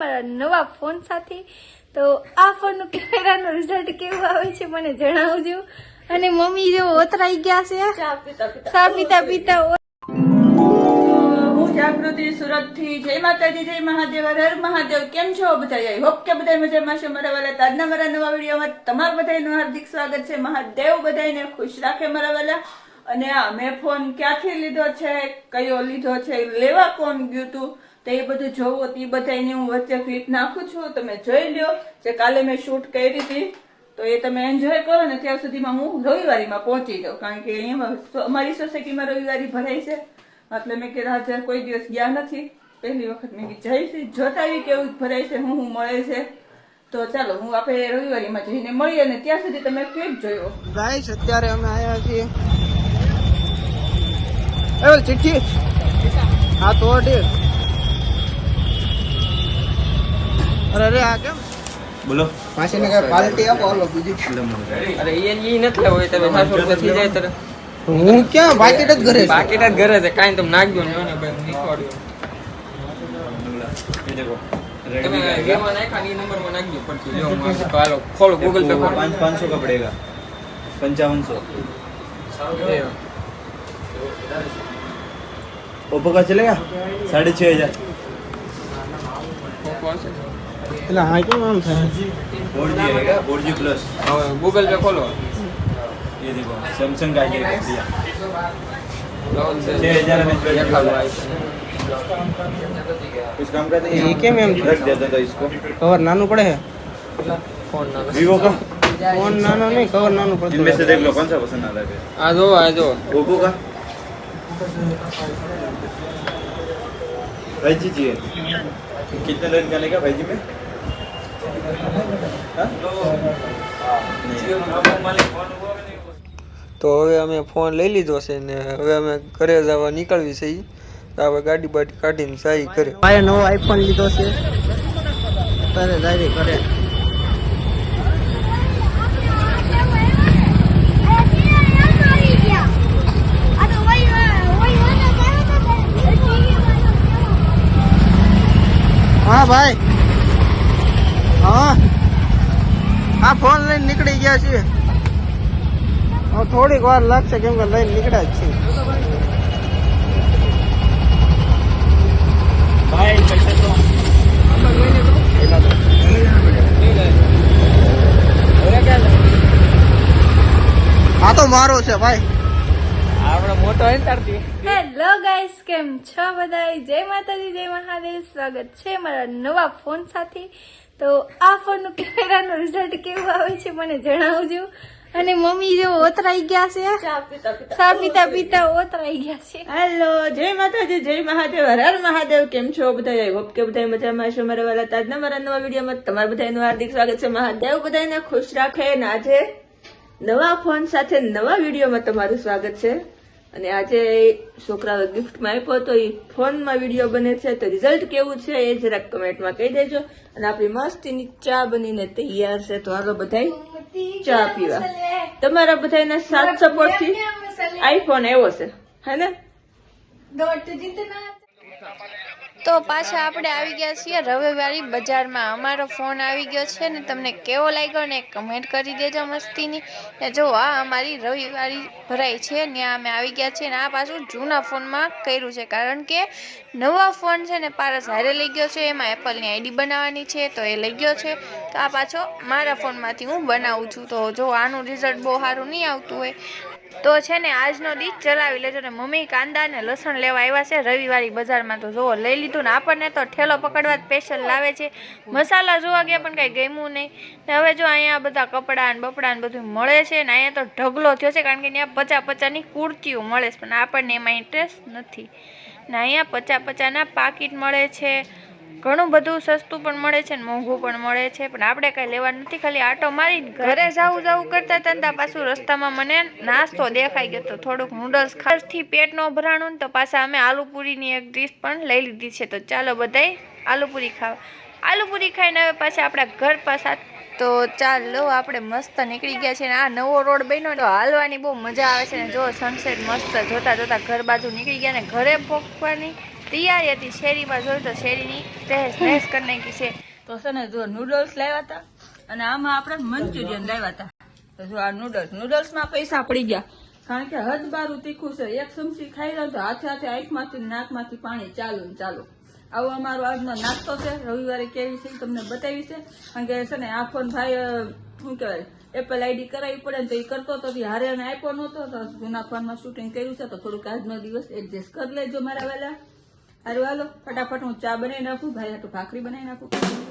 નવા ફોન સાથે. તો આ ફોનનું કેમેરાનું રિઝલ્ટ કેવું આવે છે મને જણાવજો. અને મમ્મી જો ઓતરાઈ ગયા છે. ચા પીતા પીતા. હું જાગૃતિ સુરતથી જય માતાજી જય મહાદેવ. હર મહાદેવ. કેમ છો બધા? હોપ કે બધા મજામાં છે મારા વાલા મારા નવા વિડીયોમાં તમારું બધાનું હાર્દિક સ્વાગત છે. મહાદેવ બધાને ખુશ રાખે મારા વાલા. અને આ મેં ફોન ક્યાંથી લીધો છે કયો લીધો છે લેવા કોણ ગયું તું? તો એ બધું જોવો તો એ બધાની હું વચ્ચે ક્લિપ નાખું છું તમે જોઈ લ્યો. જે કાલે મેં શૂટ કરી હતી તો એ તમે એન્જોય કરો ને ત્યાં સુધીમાં હું રવિવારીમાં પહોંચી જાઉં. કારણ કે અહીંયા અમારી સોસાયટીમાં રવિવારી ભરાય છે. એટલે મેં કીધું આજે કોઈ દિવસ ગયા નથી. પહેલી વખત મેં જઈશ જોતા આવી કેવું ભરાય છે હું હું મળે છે. તો ચાલો હું આપણે રવિવારીમાં જઈને મળીએ અને ત્યાં સુધી તમે ક્લિપ જોયો. ગાઈસ અત્યારે અમે આવ્યા છીએ. ચિઠ્ઠી? હા તો ઠીક અરે અરે આ કેમ બોલો પાછી ને કઈ પાર્ટી આપો હાલો બીજી અરે એ ઈ નથી લેવો એ તમે સાતસો રૂપિયા થઈ જાય તો હું ક્યાં બાકેટ જ ઘરે છું. બાકી જ ઘરે છે કાંઈ તમે નાખજો ને એને ભાઈ શીખવાડ્યો ये देखो તમે ગેમમાં નાખ્યા ને એ નંબરમાં નાખજો પડતું જો હું આપું. હાલો ખોલો ગૂગલ પે ખોલો पाँच पाँच सौ का पड़ेगा पंचावन सौ એ, ओप्पो का चलेगा साढ़े छः हजार કોણ છે? એટલે હા કેમ આમ થાય फोर जी आएगा फोर जी प्लस હવે ગૂગલ પે ખોલો ये देखो सैमसंग का आइए भैया લાવો છે. छः हजार में દેખાડો આ છે. कुछ काम करते ये क्या मैम? रख देता था इसको કવર નાનું પડે છે ફોન નાનો. वीवो का ફોન નાનો નહીં કવર નાનું પડતું इनमें से देख लो कौन सा पसंद आता है આ જો આ જો ओप्पो का फाइव जी चाहिए कितने लोग जाने का फाइव जी में हाँ? તો હવે અમે ફોન લઈ લીધો છે ને હવે અમે ઘરે જવા નીકળવી છે ઈ. તો આપણે ગાડી બાડી કાઢીને સાઈ ઘરે ભાઈએ નવો આઈફોન લીધો છે અત્યારે જાય કરે હા ભાઈ. હા. આ ફોન લઈને નીકળી ગયા છીએ. થોડીક વાર લાગશે કેમ કે લઈને નીકળ્યા જ છીએ. આ તો મારો છે ભાઈ. આપણે મોટો હોય ને તારથી. હેલો ગાઈસ કેમ છો બધા જય માતાજી જય મહાદેવ. સ્વાગત છે મારા નવા ફોન સાથે. તો આ ફોનનું કેમેરાનું રિઝલ્ટ કેવું આવે છે મને જણાવજો. અને મમ્મી જો ઓતરાઈ ગયા છે. ચા પીતા પીતા. ઓતરાઈ ગયા છે. હેલો જય માતાજી જય મહાદેવ. હર મહાદેવ. કેમ છો બધા આઈ હોપ કે બધા મજામાં છો મારા વાલા તાજના મારા નવા વિડીયોમાં તમારું બધાનું હાર્દિક સ્વાગત છે. મહાદેવ બધાને ખુશ રાખે અને આજે નવા ફોન સાથે નવા વિડીયોમાં તમારું સ્વાગત છે. અને આજે છોકરાઓ ગિફ્ટમાં આપ્યો તો એ ફોનમાં વીડિયો બને છે, તો રિઝલ્ટ કેવું છે એ જરાક કમેન્ટમાં કહી દેજો. અને આપણી મસ્તીની ચા બનીને તૈયાર છે, તો હાલો બધાય ચા પીવા. તમારા બધાના સાથ સપોર્ટથી આઈફોન આવ્યો છે, હે ને? તો પાછા આપણે આવી ગયા છીએ રવિવારી બજારમાં. અમારો ફોન આવી ગયો છે ને તમને કેવો લાગ્યો ને કમેન્ટ કરી દેજો મસ્તીની. ને જો આ અમારી રવિવારી ભરાઈ છે ત્યાં અમે આવી ગયા છીએ ને આ પાછું જૂના ફોનમાં કર્યું છે. કારણ કે નવા ફોન છે ને પારસ હારે લઈ ગયો છે, એમાં એપલની આઈડી બનાવવાની છે, તો એ લઈ ગયો છે. તો આ પાછો મારા ફોનમાંથી હું બનાવું છું. તો જો આનું રિઝલ્ટ બહુ સારું નહીં આવતું હોય તો છે ને આજનો દીજ ચલાવી લેજો ને મમ્મી કાંદા ને લસણ લેવા આવ્યા છે. રવિવારી બજારમાં તો જુઓ લઈ લીધું ને આપણને તો ઠેલો પકડવા સ્પેશિયલ લાવે છે. મસાલા જોવા ગયા પણ કાંઈ ગમ્યું નહીં. ને હવે જો અહીંયા બધા કપડાં ને બપડા ને બધું મળે છે ને અહીંયા તો ઢગલો થયો છે કારણ કે ત્યાં પચા પચાની કુર્તીઓ મળે છે, પણ આપણને એમાં ઇન્ટરેસ્ટ નથી. ને અહીંયા પચા પચાના પાકીટ મળે છે. ઘણું બધું સસ્તું પણ મળે છે ને મોંઘું પણ મળે છે. પણ આપણે કાંઈ લેવાનું નથી, ખાલી આટો મારી ઘરે જાવું જાવું કરતા તંતા પાછું રસ્તામાં મને નાસ્તો દેખાઈ ગયો તો થોડુંક નૂડલ્સ ખાસથી પેટનો ભરાણું તો પાછા અમે આલુપુરીની એક ડીશ પણ લઈ લીધી છે. તો ચાલો બધાય આલુપુરી ખાવા. આલુપુરી ખાઈને હવે પાછા આપણા ઘર પાછા તો ચાલો આપણે મસ્ત નીકળી ગયા છે ને આ નવો રોડ બન્યો તો હાલવાની બહુ મજા આવે છે ને જો સનસેટ મસ્ત જોતા જોતા ઘર બાજુ નીકળી ગયા ને ઘરે પહોંચવાની તૈયારી હતી શેરીમાં જોયું તો શેરીની તહેસ તહેસ કરી નાખી છે. તો છે ને જો નૂડલ્સ લાવ્યા હતા અને આમાં આપણે મંચુરિયન લાવ્યા હતા. તો જો આ નૂડલ્સ નૂડલ્સમાં પૈસા પડી ગયા. કારણ કે હદ બારું તીખું છે. એક ચમચી ખાઈ રહ્યો તો હાથે હાથે આંખમાંથી નાકમાંથી પાણી ચાલુ ને ચાલુ. આવો અમારો આજનો નાસ્તો છે. રવિવારે કેવી છે તમને બતાવી છે. કારણ કે છે ને આ ફોન ભાઈ શું કહેવાય એપલ આઈડી કરાવી પડે ને તો એ કરતો તો હારે આપ્યો નહોતો. તો જૂના ફોનમાં શૂટિંગ કર્યું છે તો થોડુંક આજનો દિવસ એડજસ્ટ કરી લેજો મારા વાલા. સારું હાલો. ફટાફટ હું ચા બનાવી નાખું ભાઈ હાટું ભાખરી બનાવી નાખું.